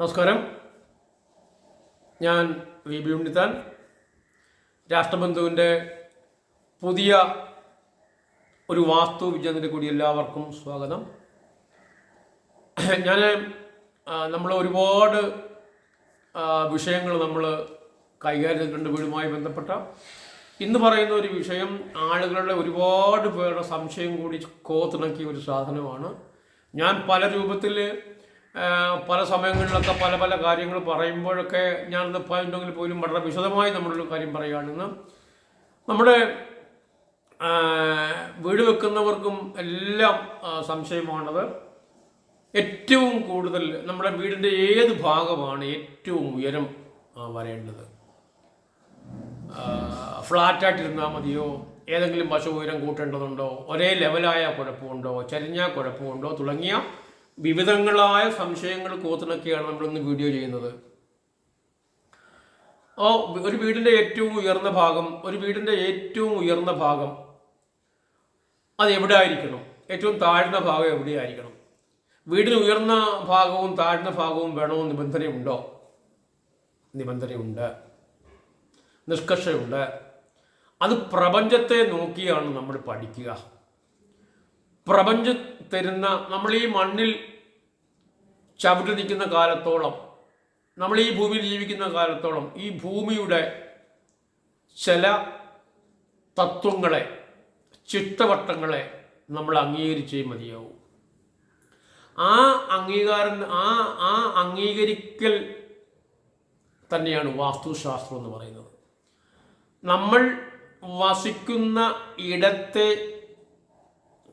നമസ്കാരം. ഞാൻ V. B. Unnithan. രാഷ്ട്രബന്ധുവിന്റെ പുതിയ ഒരു വാസ്തു വിജയത്തിന്റെ കൂടി എല്ലാവർക്കും സ്വാഗതം. ഞാൻ നമ്മൾ ഒരുപാട് വിഷയങ്ങൾ നമ്മൾ കൈകാര്യം ചെയ്തിട്ടുണ്ട് വീടുമായി ബന്ധപ്പെട്ട. ഇന്ന് പറയുന്ന ഒരു വിഷയം ആളുകളുടെ ഒരുപാട് പേരുടെ സംശയം കൂടി കോത്തിണക്കിയ ഒരു സാധനമാണ്. ഞാൻ പല രൂപത്തിൽ പല സമയങ്ങളിലൊക്കെ പല പല കാര്യങ്ങൾ പറയുമ്പോഴൊക്കെ ഞാനത് പറയുന്നുണ്ടെങ്കിൽ പോലും വളരെ വിശദമായി നമ്മളൊരു കാര്യം പറയുകയാണെന്ന്. നമ്മുടെ വീട് വെക്കുന്നവർക്കും എല്ലാം സംശയമാണത്. ഏറ്റവും കൂടുതൽ നമ്മുടെ വീടിന്റെ ഏത് ഭാഗമാണ് ഏറ്റവും ഉയരം വരേണ്ടത്? ഫ്ലാറ്റായിട്ടിരുന്നാൽ മതിയോ? ഏതെങ്കിലും വശം ഉയരം കൂട്ടേണ്ടതുണ്ടോ? ഒരേ ലെവലായ കുഴപ്പമുണ്ടോ? ചരിഞ്ഞ കുഴപ്പമുണ്ടോ? തുടങ്ങിയ വിവിധങ്ങളായ സംശയങ്ങൾ കോത്തിണക്കിയാണ് നമ്മളിന്ന് വീഡിയോ ചെയ്യുന്നത്. ഓ ഒരു വീടിന്റെ ഏറ്റവും ഉയർന്ന ഭാഗം ഒരു വീടിന്റെ ഏറ്റവും ഉയർന്ന ഭാഗം അത് എവിടെ ആയിരിക്കണം ഏറ്റവും താഴ്ന്ന ഭാഗം എവിടെ ആയിരിക്കണം വീടിന് ഉയർന്ന ഭാഗവും താഴ്ന്ന ഭാഗവും വേണമെന്ന് നിബന്ധനയുണ്ടോ? നിബന്ധനയുണ്ട്. നിഷ്കർഷയുണ്ട്. അത് പ്രപഞ്ചത്തെ നോക്കിയാണ് നമ്മൾ പഠിക്കുക. പ്രപഞ്ചം തരുന്ന നമ്മൾ ഈ മണ്ണിൽ ചവിട്ടി നിൽക്കുന്ന കാലത്തോളം നമ്മൾ ഈ ഭൂമിയിൽ ജീവിക്കുന്ന കാലത്തോളം ഈ ഭൂമിയുടെ ചില തത്വങ്ങളെ ചിട്ടവട്ടങ്ങളെ നമ്മൾ അംഗീകരിച്ചേ മതിയാവും. ആ അംഗീകാരം ആ ആ അംഗീകരിക്കൽ തന്നെയാണ് വാസ്തുശാസ്ത്രം എന്ന് പറയുന്നത്. നമ്മൾ വസിക്കുന്ന ഇടത്തെ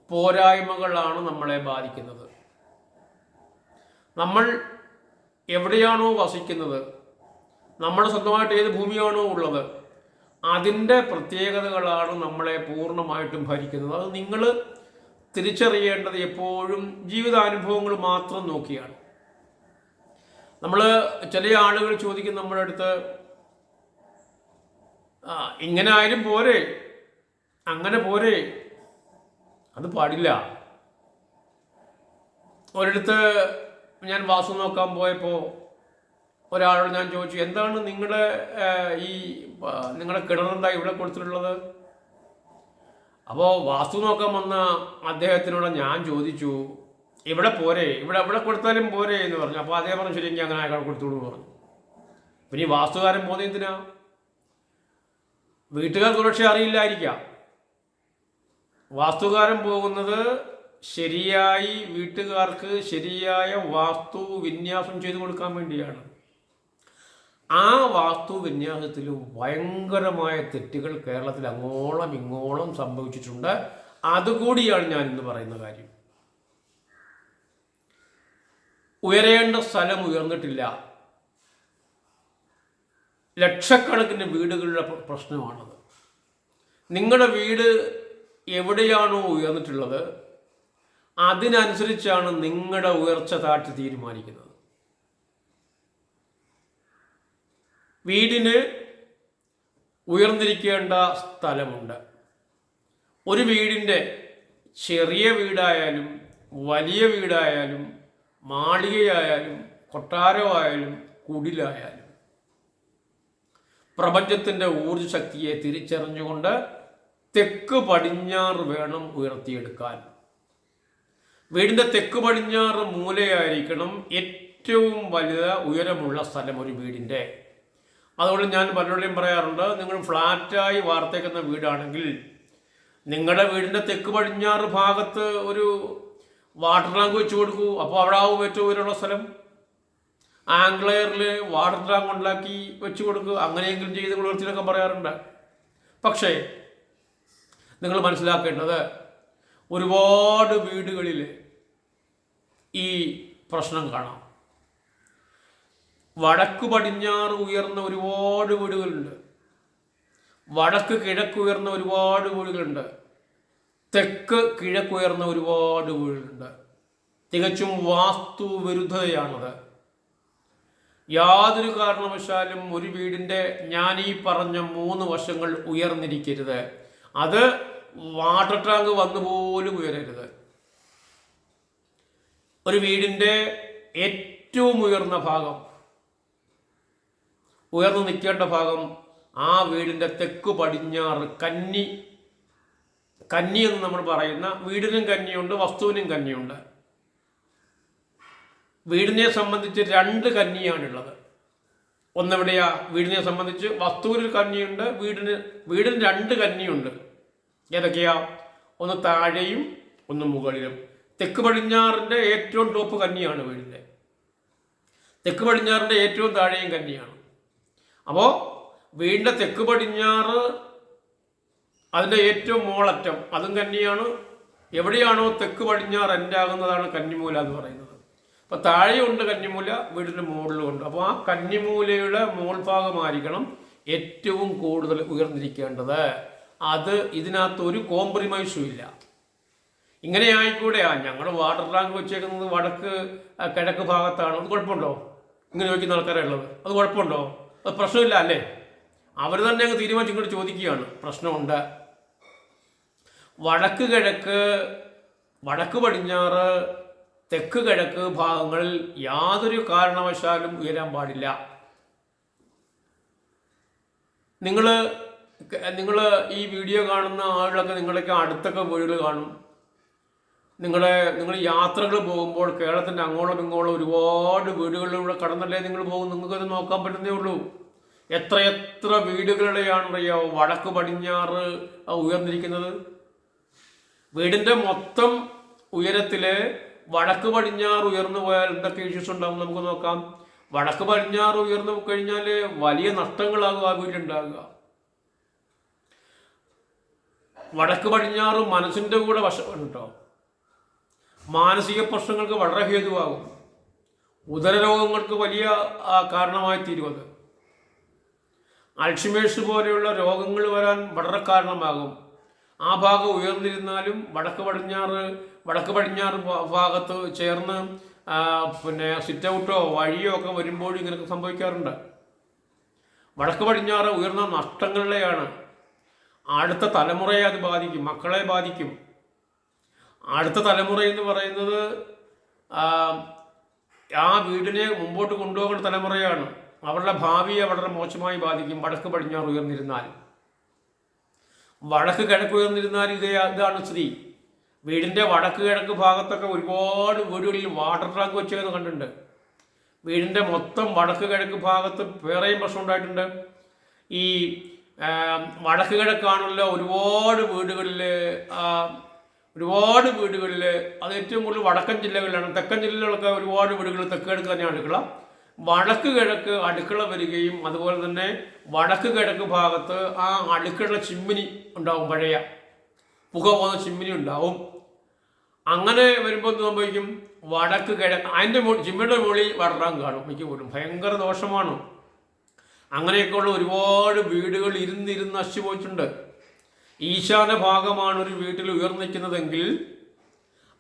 പോരായ്മകളാണ് നമ്മളെ ബാധിക്കുന്നത്. നമ്മൾ എവിടെയാണോ വസിക്കുന്നത് നമ്മുടെ സ്വന്തമായിട്ട് ഏത് ഭൂമിയാണോ ഉള്ളത് അതിന്റെ പ്രത്യേകതകളാണ് നമ്മളെ പൂർണമായിട്ടും ഭരിക്കുന്നത്. അത് നിങ്ങൾ തിരിച്ചറിയേണ്ടത് എപ്പോഴും ജീവിതാനുഭവങ്ങൾ മാത്രം നോക്കിയാണ്. നമ്മൾ ചില ആളുകൾ ചോദിക്കും നമ്മുടെ അടുത്ത് ഇങ്ങനെ ആയാലും പോരെ അങ്ങനെ പോരെ അത് പാടില്ല. ഒരിടത്ത് ഞാൻ വാസു നോക്കാൻ പോയപ്പോൾ ഒരാളോട് ഞാൻ ചോദിച്ചു എന്താണ് നിങ്ങളുടെ ഈ നിങ്ങളുടെ കിണറെന്താ ഇവിടെ കൊടുത്തിട്ടുള്ളത്? അപ്പോൾ വാസ്തു നോക്കാൻ വന്ന അദ്ദേഹത്തിനോട് ഞാൻ ചോദിച്ചു ഇവിടെ പോരെ ഇവിടെ ഇവിടെ കൊടുത്താലും പോരെ എന്ന് പറഞ്ഞു. അപ്പോൾ അദ്ദേഹം പറഞ്ഞു ശരി എനിക്ക് അങ്ങനെ അയാൾ കൊടുത്തോളൂ എന്ന് പറഞ്ഞു. പിന്നെ ഈ വാസ്തുകാരൻ പോകുന്നത് എന്തിനാ? വീട്ടുകാർ സുരക്ഷ അറിയില്ലായിരിക്കാം. വാസ്തുകാരൻ പോകുന്നത് ശരിയായി വീട്ടുകാർക്ക് ശരിയായ വാസ്തു വിന്യാസം ചെയ്തു കൊടുക്കാൻ വേണ്ടിയാണ്. ആ വാസ്തു വിന്യാസത്തിൽ ഭയങ്കരമായ തെറ്റുകൾ കേരളത്തിൽ അങ്ങോളം ഇങ്ങോളം സംഭവിച്ചിട്ടുണ്ട്. അതുകൂടിയാണ് ഞാൻ ഇന്ന് പറയുന്ന കാര്യം. ഉയരേണ്ട സ്ഥലം ഉയർന്നിട്ടില്ല. ലക്ഷക്കണക്കിന് വീടുകളുടെ പ്രശ്നമാണത്. നിങ്ങളുടെ വീട് എവിടെയാണോ ഉയർന്നിട്ടുള്ളത് അതിനനുസരിച്ചാണ് നിങ്ങളുടെ ഉയർച്ച താഴ്ച തീരുമാനിക്കുന്നത്. വീടിന് ഉയർന്നിരിക്കേണ്ട സ്ഥലമുണ്ട്. ഒരു വീടിന്റെ ചെറിയ വീടായാലും വലിയ വീടായാലും മാളികയായാലും കൊട്ടാരമായാലും കുടിലായാലും പ്രപഞ്ചത്തിന്റെ ഊർജശക്തിയെ തിരിച്ചറിഞ്ഞുകൊണ്ട് തെക്ക് പടിഞ്ഞാറ് വേണം ഉയർത്തിയെടുക്കാൻ. വീടിന്റെ തെക്ക് പടിഞ്ഞാറ് മൂലയായിരിക്കണം ഏറ്റവും വലുത് ഉയരമുള്ള സ്ഥലം ഒരു വീടിന്റെ അതുകൊണ്ട് ഞാൻ പലരുടെയും പറയാറുണ്ട് നിങ്ങൾ ഫ്ലാറ്റായി വാർത്തേക്കുന്ന വീടാണെങ്കിൽ നിങ്ങളുടെ വീടിന്റെ തെക്ക് പടിഞ്ഞാറ് ഭാഗത്ത് ഒരു വാട്ടർ ടാങ്ക് വെച്ച് കൊടുക്കൂ. അപ്പോൾ അവിടെ ആവും ഏറ്റവും ഉയരമുള്ള സ്ഥലം. ആംഗ്ലയറിൽ വാട്ടർ ടാങ്ക് ഉണ്ടാക്കി വെച്ച് കൊടുക്കുക അങ്ങനെയെങ്കിലും ചെയ്ത് കുളിർത്തിനൊക്കെ പറയാറുണ്ട്. പക്ഷേ നിങ്ങൾ മനസ്സിലാക്കേണ്ടത് ഒരുപാട് വീടുകളിൽ ഈ പ്രശ്നം കാണാം. വടക്ക് പടിഞ്ഞാറ് ഉയർന്ന ഒരുപാട് വീടുകളുണ്ട്. വടക്ക് കിഴക്ക് ഉയർന്ന ഒരുപാട് വീടുകളുണ്ട്. തെക്ക് കിഴക്ക് ഉയർന്ന ഒരുപാട് വീടുകളുണ്ട്. തികച്ചും വാസ്തു വിരുദ്ധതയാണത് യാതൊരു കാരണവശാലും ഒരു വീടിന്റെ ഞാൻ ഈ പറഞ്ഞ മൂന്ന് വശങ്ങൾ ഉയർന്നിരിക്കരുത്. അത് വാട്ടർ ടാങ്ക് വന്നു പോലും ഉയരരുത്. ഒരു വീടിന്റെ ഏറ്റവും ഉയർന്ന ഭാഗം ഉയർന്നു നിൽക്കേണ്ട ഭാഗം ആ വീടിന്റെ തെക്ക് പടിഞ്ഞാറ് കന്നി കന്നി എന്ന് നമ്മൾ പറയുന്ന വീടിനും കന്നിയുണ്ട് വസ്തുവിനും കന്നിയുണ്ട്. വീടിനെ സംബന്ധിച്ച് രണ്ട് കന്നിയാണുള്ളത്. ഒന്നെവിടെയാ? വീടിനെ സംബന്ധിച്ച് വസ്തുവിനൊരു കന്നിയുണ്ട് വീടിന് വീടിന് രണ്ട് കന്നിയുണ്ട്. ഏതൊക്കെയാ? ഒന്ന് താഴെയും ഒന്ന് മുകളിലും. തെക്ക് പടിഞ്ഞാറിന്റെ ഏറ്റവും ടോപ്പ് കന്നിയാണ് വീടിന്റെ തെക്ക് പടിഞ്ഞാറിന്റെ ഏറ്റവും താഴെയും കന്നിയാണ്. അപ്പോൾ വീടിന്റെ തെക്ക് പടിഞ്ഞാറ് അതിന്റെ ഏറ്റവും മോളറ്റം അതും കന്നിയാണ്. എവിടെയാണോ തെക്ക് പടിഞ്ഞാറ് എന്റാകുന്നതാണ് കന്നിമൂല എന്ന് പറയുന്നത്. അപ്പോൾ താഴെയുണ്ട് കന്നിമൂല വീടിന്റെ മുകളിലുണ്ട് അപ്പോൾ ആ കന്നിമൂലയുടെ മോൾഭാഗമായിരിക്കണം ഏറ്റവും കൂടുതൽ ഉയർന്നിരിക്കേണ്ടത്. അത് ഇതിനകത്ത് ഒരു കോംപ്രമൈസും ഇല്ല. ഇങ്ങനെ ആയിക്കൂടെ ആ ഞങ്ങൾ വാട്ടർ ടാങ്ക് വെച്ചേക്കുന്നത് വടക്ക് കിഴക്ക് ഭാഗത്താണ്. അത് കുഴപ്പമുണ്ടോ? ഇങ്ങനെ ചോദിക്കുന്ന ആൾക്കാരുള്ളത് അത് കുഴപ്പമുണ്ടോ? അത് പ്രശ്നമില്ല അല്ലേ? അവർ തന്നെ അങ്ങ് തീരുമാനിച്ച് ഇങ്ങോട്ട് ചോദിക്കുകയാണ്. പ്രശ്നമുണ്ട്. വടക്ക് കിഴക്ക് വടക്ക് പടിഞ്ഞാറ് തെക്ക് കിഴക്ക് ഭാഗങ്ങളിൽ യാതൊരു കാരണവശാലും ഉയരാൻ പാടില്ല. നിങ്ങൾ നിങ്ങൾ ഈ വീഡിയോ കാണുന്ന ആളുകളൊക്കെ നിങ്ങളൊക്കെ അടുത്തൊക്കെ വീടുകൾ കാണും. നിങ്ങളെ നിങ്ങൾ യാത്രകൾ പോകുമ്പോൾ കേരളത്തിന്റെ അങ്ങോളം ഇങ്ങോളം ഒരുപാട് വീടുകളിലൂടെ കടന്നല്ലേ നിങ്ങൾ പോകും. നിങ്ങൾക്കത് നോക്കാൻ പറ്റുന്നേ ഉള്ളൂ. എത്ര എത്ര വീടുകളുടെയാണ് അറിയാവോ വടക്ക് പടിഞ്ഞാറ് ഉയർന്നിരിക്കുന്നത്? വീടിന്റെ മൊത്തം ഉയരത്തിൽ വടക്ക് പടിഞ്ഞാറ് ഉയർന്നു പോയാൽ എന്തൊക്കെ ഇഷ്യൂസ് ഉണ്ടാവും നമുക്ക് നോക്കാം. വടക്ക് പടിഞ്ഞാറ് ഉയർന്നു കഴിഞ്ഞാൽ വലിയ നഷ്ടങ്ങളാകും ആ വീട്ടിലുണ്ടാകുക വടക്ക് പടിഞ്ഞാറ് മനസ്സിന്റെ കൂടെ വശമാണ് കേട്ടോ മാനസിക പ്രശ്നങ്ങൾക്ക് വളരെ ഹേതുവാകും. ഉദരരോഗങ്ങൾക്ക് വലിയ കാരണമായി തീരും അത്. അൾഷിമേഴ്സ് പോലെയുള്ള രോഗങ്ങൾ വരാൻ വളരെ കാരണമാകും. ആ ഭാഗം ഉയർന്നിരുന്നാലും വടക്ക് പടിഞ്ഞാറ് വടക്ക് പടിഞ്ഞാറ് ഭാഗത്ത് ചേർന്ന് പിന്നെ സിറ്റ് ഔട്ടോ വഴിയോ ഒക്കെ വരുമ്പോഴും ഇങ്ങനെയൊക്കെ സംഭവിക്കാറുണ്ട്. വടക്ക് പടിഞ്ഞാറ് ഉയർന്ന നഷ്ടങ്ങളുടെയാണ് അടുത്ത തലമുറയെ അത് ബാധിക്കും മക്കളെ ബാധിക്കും. അടുത്ത തലമുറ എന്ന് പറയുന്നത് ആ, വീടിനെ മുമ്പോട്ട് കൊണ്ടുപോകുന്ന തലമുറയാണ്. അവരുടെ ഭാവിയെ വളരെ മോശമായി ബാധിക്കും. വടക്ക് പടിഞ്ഞാറ് ഉയർന്നിരുന്നാൽ. വടക്ക് കിഴക്ക് ഉയർന്നിരുന്നാൽ ഇതേ ഇതാണ് സ്ത്രീ വീടിന്റെ വടക്ക് കിഴക്ക് ഭാഗത്തൊക്കെ ഒരുപാട് വീടുകളിൽ വാട്ടർ ടാങ്ക് വെച്ചതെന്ന് കണ്ടിട്ടുണ്ട്. വീടിന്റെ മൊത്തം വടക്ക് കിഴക്ക് ഭാഗത്ത് വേറെയും പ്രശ്നം ഉണ്ടായിട്ടുണ്ട്. ഈ വടക്ക് കിഴക്കാണല്ലോ ഒരുപാട് വീടുകളിൽ ഒരുപാട് വീടുകളിൽ അത് ഏറ്റവും കൂടുതൽ വടക്കൻ ജില്ലകളിലാണ്. തെക്കൻ ജില്ലകളിലൊക്കെ ഒരുപാട് വീടുകൾ തെക്ക് കിഴക്ക് തന്നെയാണ് അടുക്കള. വടക്ക് കിഴക്ക് അടുക്കള വരികയും അതുപോലെ തന്നെ വടക്ക് കിഴക്ക് ഭാഗത്ത് ആ അടുക്കള ചിമ്മിനി ഉണ്ടാവും പഴയ പുക പോകുന്ന ചിമ്മിനി ഉണ്ടാവും. അങ്ങനെ വരുമ്പോൾ സംഭവിക്കും? വടക്ക് കിഴക്ക് അതിന്റെ ചിമ്മിയുടെ മുകളിൽ വടറാൻ കാണും. മിക്കപ്പോഴും ഭയങ്കര ദോഷമാണ്. അങ്ങനെയൊക്കെയുള്ള ഒരുപാട് വീടുകൾ ഇരുന്നിരുന്ന് നശിച്ചു പോയിട്ടുണ്ട് ഈശാന ഭാഗമാണ് ഒരു വീട്ടിൽ ഉയർന്നിരിക്കുന്നതെങ്കിൽ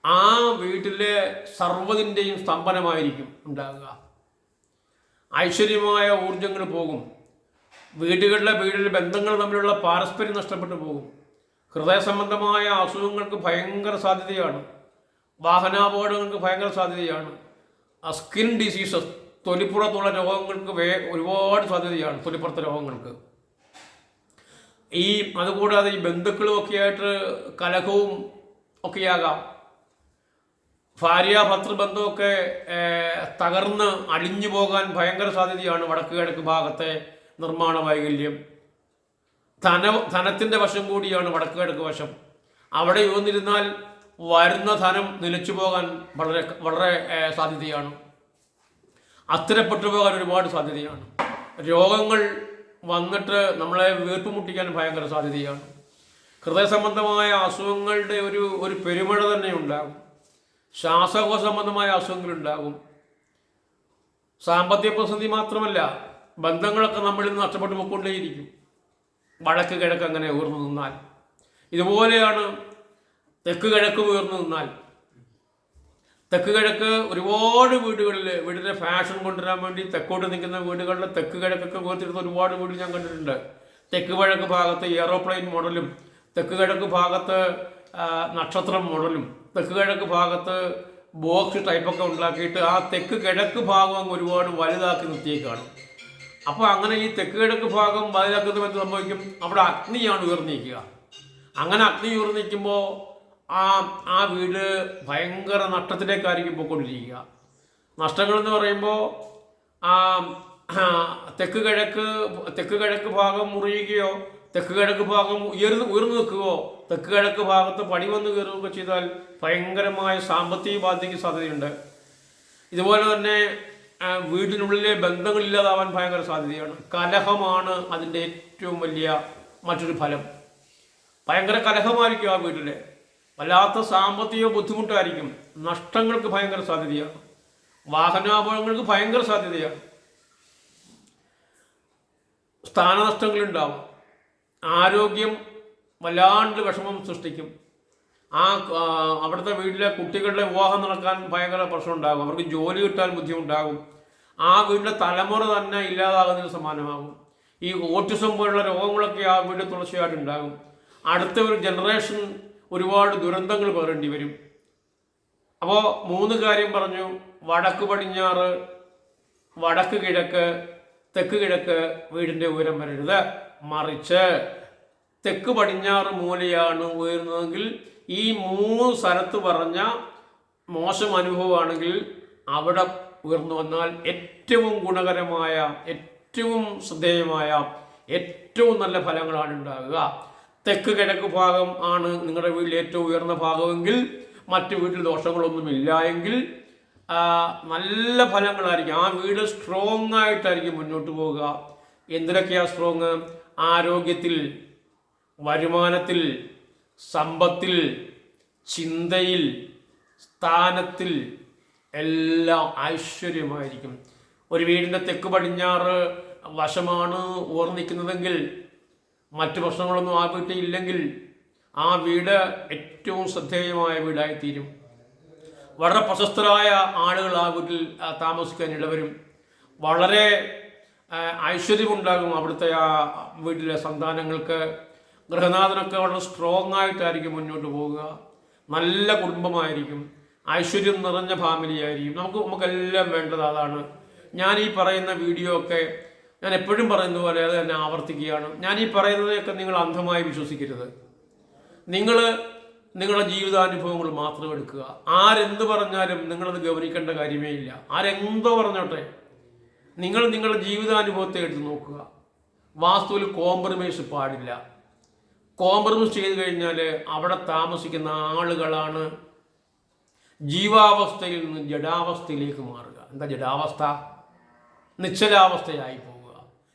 ആ വീട്ടിലെ സർവതിന്റെയും സ്തംഭനമായിരിക്കും ഉണ്ടാകുക. ഐശ്വര്യമായ ഊർജങ്ങൾ പോകും. വീടുകളിലെ വീടിലെ ബന്ധങ്ങൾ തമ്മിലുള്ള പാരസ്പര്യം നഷ്ടപ്പെട്ടു പോകും. ഹൃദയ സംബന്ധമായ അസുഖങ്ങൾക്ക് ഭയങ്കര സാധ്യതയാണ്. വാഹനാപകടങ്ങൾക്ക് ഭയങ്കര സാധ്യതയാണ്. സ്കിൻ ഡിസീസസ് തൊലിപ്പുറത്തുള്ള രോഗങ്ങൾക്ക് വേ ഒരുപാട് സാധ്യതയാണ് തൊലിപ്പുറത്തെ രോഗങ്ങൾക്ക്. ഈ അതുകൂടാതെ ഈ ബന്ധുക്കളും ഒക്കെ ആയിട്ട് കലഹവും ഒക്കെയാകാം. ഭാര്യ ഭർത്തൃബന്ധമൊക്കെ തകർന്ന് അടിഞ്ഞു പോകാൻ ഭയങ്കര സാധ്യതയാണ് വടക്ക് കിഴക്ക് ഭാഗത്തെ നിർമ്മാണ വൈകല്യം. ധന ധനത്തിന്റെ വശം കൂടിയാണ് വടക്ക് കിഴക്ക് വശം. അവിടെ ഇരുന്നിരുന്നാൽ വരുന്ന ധനം നിലച്ചു പോകാൻ വളരെ വളരെ സാധ്യതയാണ്. അസ്ഥിരപ്പെട്ടു പോകാൻ ഒരുപാട് സാധ്യതയാണ്. രോഗങ്ങൾ വന്നിട്ട് നമ്മളെ വീർപ്പുമുട്ടിക്കാൻ ഭയങ്കര സാധ്യതയാണ്. ഹൃദയ സംബന്ധമായ അസുഖങ്ങളുടെ ഒരു ഒരു പെരുമഴ തന്നെ ഉണ്ടാകും ശ്വാസകോശ സംബന്ധമായ അസുഖങ്ങളുണ്ടാകും. സാമ്പത്തിക പ്രതിസന്ധി മാത്രമല്ല ബന്ധങ്ങളൊക്കെ നമ്മളിൽ നിന്ന് നഷ്ടപ്പെട്ടു പോയിക്കൊണ്ടേയിരിക്കും. വടക്ക് കിഴക്ക് അങ്ങനെ ഉയർന്നു നിന്നാൽ. ഇതുപോലെയാണ് തെക്ക് കിഴക്ക് ഉയർന്നു നിന്നാൽ. തെക്ക് കിഴക്ക് ഒരുപാട് വീടുകളിൽ വീടിന്റെ ഫാഷൻ കൊണ്ടുവരാൻ വേണ്ടി തെക്കോട്ട് നിൽക്കുന്ന വീടുകളിൽ തെക്ക് കിഴക്കൊക്കെ കോർത്തിരുന്ന ഒരുപാട് വീട് ഞാൻ കണ്ടിട്ടുണ്ട്. തെക്ക് വഴക്ക് ഭാഗത്ത് എയറോപ്ലെയിൻ മോഡലും തെക്ക് കിഴക്ക് ഭാഗത്ത് നക്ഷത്രം മോഡലും തെക്ക് കിഴക്ക് ഭാഗത്ത് ബോക്സ് ടൈപ്പൊക്കെ ഉണ്ടാക്കിയിട്ട് ആ തെക്ക് കിഴക്ക് ഭാഗം ഒരുപാട് വലുതാക്കി നിർത്തിയേക്കാണ്. അപ്പോൾ അങ്ങനെ ഈ തെക്ക് കിഴക്ക് ഭാഗം വലുതാക്കുന്നത് സംഭവിക്കും? അവിടെ അഗ്നിയാണ് ഉയർന്നിരിക്കുക. അങ്ങനെ അഗ്നി ഉയർന്നിരിക്കുമ്പോൾ ആ ആ വീട് ഭയങ്കര നഷ്ടത്തിലേക്കായിരിക്കും പോയിക്കൊണ്ടിരിക്കുക. നഷ്ടങ്ങൾ എന്ന് പറയുമ്പോൾ ആ തെക്ക് കിഴക്ക് തെക്ക് കിഴക്ക് ഭാഗം മുറിയുകയോ തെക്ക് കിഴക്ക് ഭാഗം ഉയർന്ന് ഉയർന്നു നിൽക്കുകയോ തെക്ക് കിഴക്ക് ഭാഗത്ത് പണി വന്ന് കയറുകയൊക്കെ ചെയ്താൽ ഭയങ്കരമായ സാമ്പത്തിക ബാധ്യതയ്ക്ക് സാധ്യതയുണ്ട്. ഇതുപോലെ തന്നെ വീടിനുള്ളിലെ ബന്ധങ്ങളില്ലാതാവാൻ ഭയങ്കര സാധ്യതയാണ്. കലഹമാണ് അതിന്റെ ഏറ്റവും വലിയ മറ്റൊരു ഫലം. ഭയങ്കര കലഹമായിരിക്കും ആ വീട്ടിൽ വല്ലാത്ത സാമ്പത്തിക ബുദ്ധിമുട്ടായിരിക്കും. നഷ്ടങ്ങൾക്ക് ഭയങ്കര സാധ്യതയാണ് വാഹനാപകടങ്ങൾക്ക് ഭയങ്കര സാധ്യതയാണ് സ്ഥാനനഷ്ടങ്ങളുണ്ടാവും. ആരോഗ്യം വല്ലാണ്ട് വിഷമം സൃഷ്ടിക്കും. ആ അവിടുത്തെ വീട്ടിലെ കുട്ടികളുടെ വിവാഹം നടക്കാൻ ഭയങ്കര പ്രശ്നം ഉണ്ടാകും അവർക്ക് ജോലി കിട്ടാൻ ബുദ്ധിമുട്ടാകും. ആ വീട്ടിലെ തലമുറ തന്നെ ഇല്ലാതാകുന്നതിന് സമാനമാകും. ഈ ഓട്ടിസം പോലുള്ള രോഗങ്ങളൊക്കെ ആ വീട് തുടർച്ചയായിട്ടുണ്ടാകും അടുത്ത ഒരു ജനറേഷൻ ഒരുപാട് ദുരന്തങ്ങൾ പേറേണ്ടി വരും. അപ്പോൾ മൂന്ന് കാര്യം പറഞ്ഞു. വടക്ക് പടിഞ്ഞാറ് വടക്ക് കിഴക്ക് തെക്ക് കിഴക്ക് വീടിന്റെ ഉയരം വരരുത്. മറിച്ച് തെക്ക് പടിഞ്ഞാറ് മൂലയാണ് ഉയരുന്നതെങ്കിൽ ഈ മൂന്ന് സ്ഥലത്ത് പറഞ്ഞ മോശം അനുഭവമാണെങ്കിൽ അവിടെ ഉയർന്നു വന്നാൽ ഏറ്റവും ഗുണകരമായ ഏറ്റവും ശ്രദ്ധേയമായ ഏറ്റവും നല്ല ഫലങ്ങളാണ് ഉണ്ടാകുക തെക്ക് കിഴക്ക് ഭാഗം ആണ് നിങ്ങളുടെ വീട്ടിൽ ഏറ്റവും ഉയർന്ന ഭാഗമെങ്കിൽ മറ്റ് വീട്ടിൽ ദോഷങ്ങളൊന്നും ഇല്ല എങ്കിൽ നല്ല ഫലങ്ങളായിരിക്കും. ആ വീട് സ്ട്രോങ് ആയിട്ടായിരിക്കും മുന്നോട്ട് പോവുക. എന്തിനൊക്കെയാണ് സ്ട്രോങ് ആരോഗ്യത്തിൽ വരുമാനത്തിൽ സമ്പത്തിൽ ചിന്തയിൽ സ്ഥാനത്തിൽ എല്ലാം ഐശ്വര്യമായിരിക്കും. ഒരു വീടിന്റെ തെക്ക് പടിഞ്ഞാറ് വശമാണ് ഓർമ്മിക്കുന്നതെങ്കിൽ മറ്റു പ്രശ്നങ്ങളൊന്നും ആ വീട്ടിൽ ഇല്ലെങ്കിൽ ആ വീട് ഏറ്റവും ശ്രദ്ധേയമായ വീടായിത്തീരും. വളരെ പ്രശസ്തരായ ആളുകൾ ആ വീട്ടിൽ താമസിക്കാൻ ഇടവരും വളരെ ഐശ്വര്യമുണ്ടാകും അവിടുത്തെ ആ വീട്ടിലെ സന്താനങ്ങൾക്ക്. ഗൃഹനാഥനൊക്കെ വളരെ സ്ട്രോങ് ആയിട്ടായിരിക്കും മുന്നോട്ട് പോവുക. നല്ല കുടുംബമായിരിക്കും. ഐശ്വര്യം നിറഞ്ഞ ഫാമിലി ആയിരിക്കും നമുക്ക് നമുക്കെല്ലാം വേണ്ടത് അതാണ്. ഞാൻ ഈ പറയുന്ന വീഡിയോ ഒക്കെ ഞാൻ എപ്പോഴും പറയുന്ന പോലെ അത് തന്നെ ആവർത്തിക്കുകയാണ്. ഞാൻ ഈ പറയുന്നതൊക്കെ നിങ്ങൾ അന്ധമായി വിശ്വസിക്കരുത്. നിങ്ങൾ നിങ്ങളുടെ ജീവിതാനുഭവങ്ങൾ മാത്രം എടുക്കുക. ആരെന്ത് പറഞ്ഞാലും നിങ്ങളത് ഗൗനിക്കേണ്ട കാര്യമേ ഇല്ല. ആരെന്തോ പറഞ്ഞോട്ടെ. നിങ്ങൾ നിങ്ങളുടെ ജീവിതാനുഭവത്തെ എടുത്ത് നോക്കുക. വാസ്തുവിൽ കോംപ്രമൈസ് പാടില്ല. കോംപ്രമൈസ് ചെയ്ത് കഴിഞ്ഞാൽ അവിടെ താമസിക്കുന്ന ആളുകളാണ് ജീവാവസ്ഥയിൽ നിന്ന് ജഡാവസ്ഥയിലേക്ക് മാറുക. എന്താ ജഡാവസ്ഥ? നിശ്ചലാവസ്ഥയായി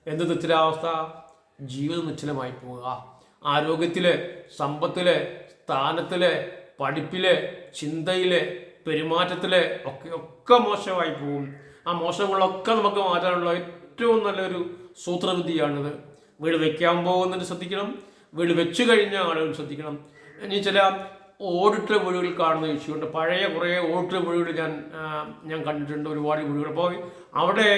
എന്ത് നിശ്ചലാവസ്ഥ? ജീവിതം നിശ്ചലമായി പോവുക. ആരോഗ്യത്തിൽ സമ്പത്തിൽ സ്ഥാനത്തിൽ പഠിപ്പിൽ ചിന്തയിൽ പെരുമാറ്റത്തിൽ ഒക്കെ ഒക്കെ മോശമായി പോകും ആ മോശങ്ങളൊക്കെ നമുക്ക് മാറ്റാനുള്ള ഏറ്റവും നല്ലൊരു സൂത്രവിദ്യയാണിത്. വീട് വെക്കാൻ പോകുന്നതിന് ശ്രദ്ധിക്കണം. വീട് വെച്ചു കഴിഞ്ഞ ആളുകൾ ശ്രദ്ധിക്കണം. ഇനി ചില ഓടിട്ട വീടുകൾ കാണുന്ന ഇഷ്യൂണ്ട് പഴയ കുറേ ഓടിട്ട വീടുകൾ ഞാൻ ഞാൻ കണ്ടിട്ടുണ്ട് ഒരുപാട് വീടുകൾ. അപ്പോൾ അവിടെ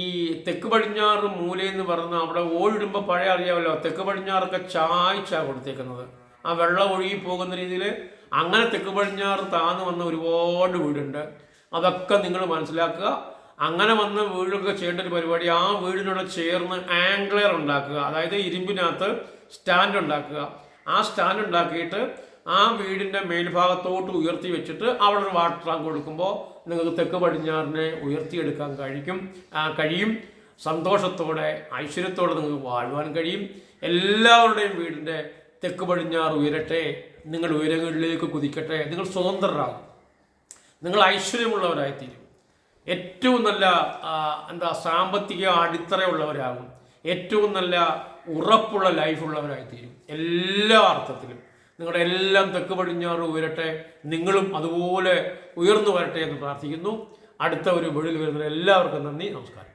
ഈ തെക്ക് പടിഞ്ഞാറ് മൂലയെന്ന് പറഞ്ഞ അവിടെ ഓടിടുമ്പോൾ പഴയ അറിയാമല്ലോ തെക്ക് പടിഞ്ഞാറൊക്കെ ചായ്ച്ചാണ് കൊടുത്തേക്കുന്നത്. ആ വെള്ളം ഒഴുകി പോകുന്ന രീതിയിൽ അങ്ങനെ തെക്ക് പടിഞ്ഞാറ് താന്ന് വന്ന ഒരുപാട് വീടുണ്ട്. അതൊക്കെ നിങ്ങൾ മനസ്സിലാക്കുക. അങ്ങനെ വന്ന വീടൊക്കെ ചെയ്യേണ്ട ഒരു പരിപാടി ആ വീടിനോട് ചേർന്ന് ആംഗ്ലർ ഉണ്ടാക്കുക. അതായത് ഇരുമ്പിനകത്ത് സ്റ്റാൻഡ് ഉണ്ടാക്കുക. ആ സ്റ്റാൻഡ് ഉണ്ടാക്കിയിട്ട് ആ വീടിന്റെ മേൽഭാഗത്തോട്ട് ഉയർത്തി വെച്ചിട്ട് അവിടെ ഒരു വാട്ടർ ടാങ്ക് കൊടുക്കുമ്പോൾ നിങ്ങൾക്ക് തെക്ക് പടിഞ്ഞാറിനെ ഉയർത്തിയെടുക്കാൻ കഴിക്കും. കഴിയും. സന്തോഷത്തോടെ ഐശ്വര്യത്തോടെ നിങ്ങൾക്ക് വാഴുവാൻ കഴിയും. എല്ലാവരുടെയും വീടിന്റെ തെക്ക് പടിഞ്ഞാറ് ഉയരട്ടെ. നിങ്ങൾ ഉയരങ്ങളിലേക്ക് കുതിക്കട്ടെ. നിങ്ങൾ സ്വതന്ത്രരാകും. നിങ്ങൾ ഐശ്വര്യമുള്ളവരായിത്തീരും. ഏറ്റവും നല്ല എന്താ സാമ്പത്തിക അടിത്തറയുള്ളവരാകും. ഏറ്റവും നല്ല ഉറപ്പുള്ള ലൈഫുള്ളവരായിത്തീരും. എല്ലാ അർത്ഥത്തിലും. നിങ്ങളുടെ എല്ലാം തെക്ക് പടിഞ്ഞാറ് ഉയരട്ടെ നിങ്ങളും അതുപോലെ ഉയർന്നു വരട്ടെ എന്ന് പ്രാർത്ഥിക്കുന്നു. അടുത്ത ഒരു വീടിൽ വരുന്ന എല്ലാവർക്കും നന്ദി നമസ്കാരം.